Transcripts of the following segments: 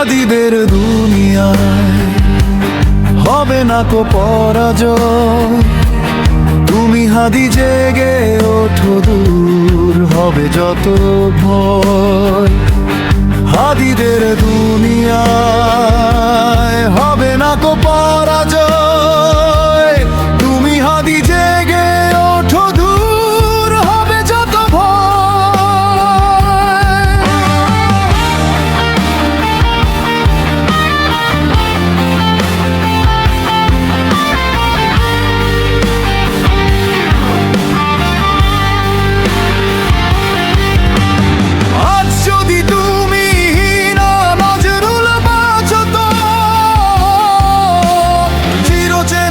হাদিদের দুনিয়ায় হবে না কো পরাজয়। তুমি হাদি জেগে ওঠো, দূর হবে যত ভয়। হাদিদের দুনিয়ায়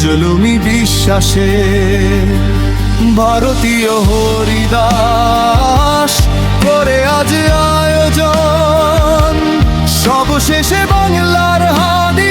মুজলুমি বিশ্বাসে ভারতীয় হরিদাস করে আজ আয়োজন। সবশেষে বাংলার হাদিদের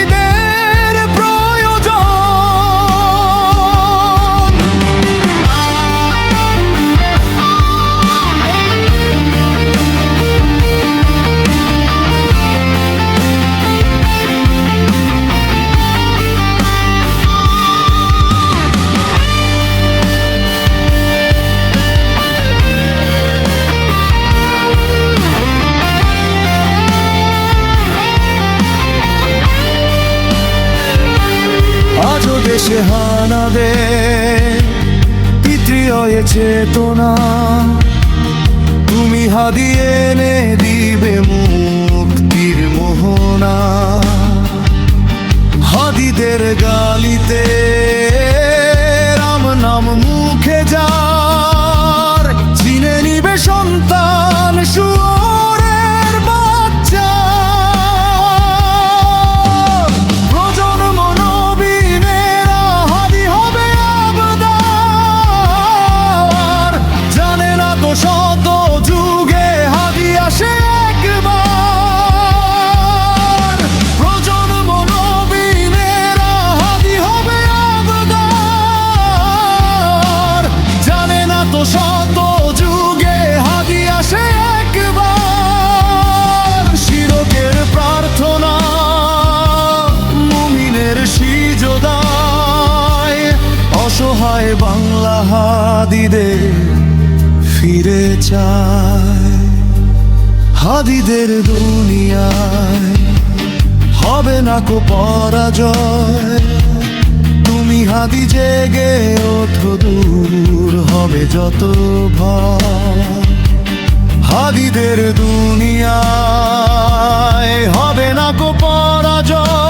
দেশে হানা দে পিতৃহয়ে চেতনা তুমি হাদিয়ে এনে দিবে মুক্তির মোহনা। হাদিদের গালিতে হাদিদের ফিরে চায়। হাদিদের দুনিয়ায় হবে না কো পরাজয়। তুমি হাদি জেগে ওঠো, দূর হবে যত ভয়। হাদিদের দুনিয়ায় হবে না কো পরাজয়।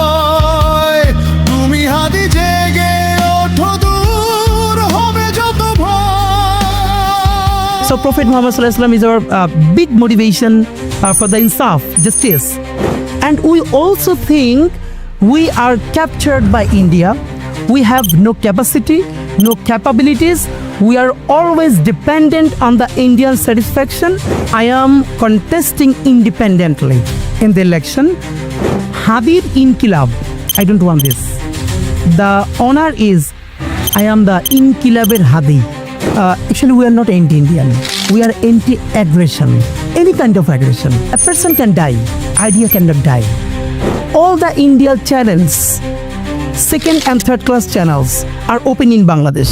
So Prophet Muhammad is our uh, big motivation uh, for the insaf, justice. And we also think we are captured by India. We have no capacity, no capabilities. We are always dependent on the Indian satisfaction. I am contesting independently in the election. Habib Inkilab. I don't want this. The honor is I am the Inkilaber Hadi. Uh, actually, we are not anti-Indian. We are anti-aggression. Any kind of aggression. A person can die. Idea cannot die. All the India channels, second and third class channels, are open in Bangladesh.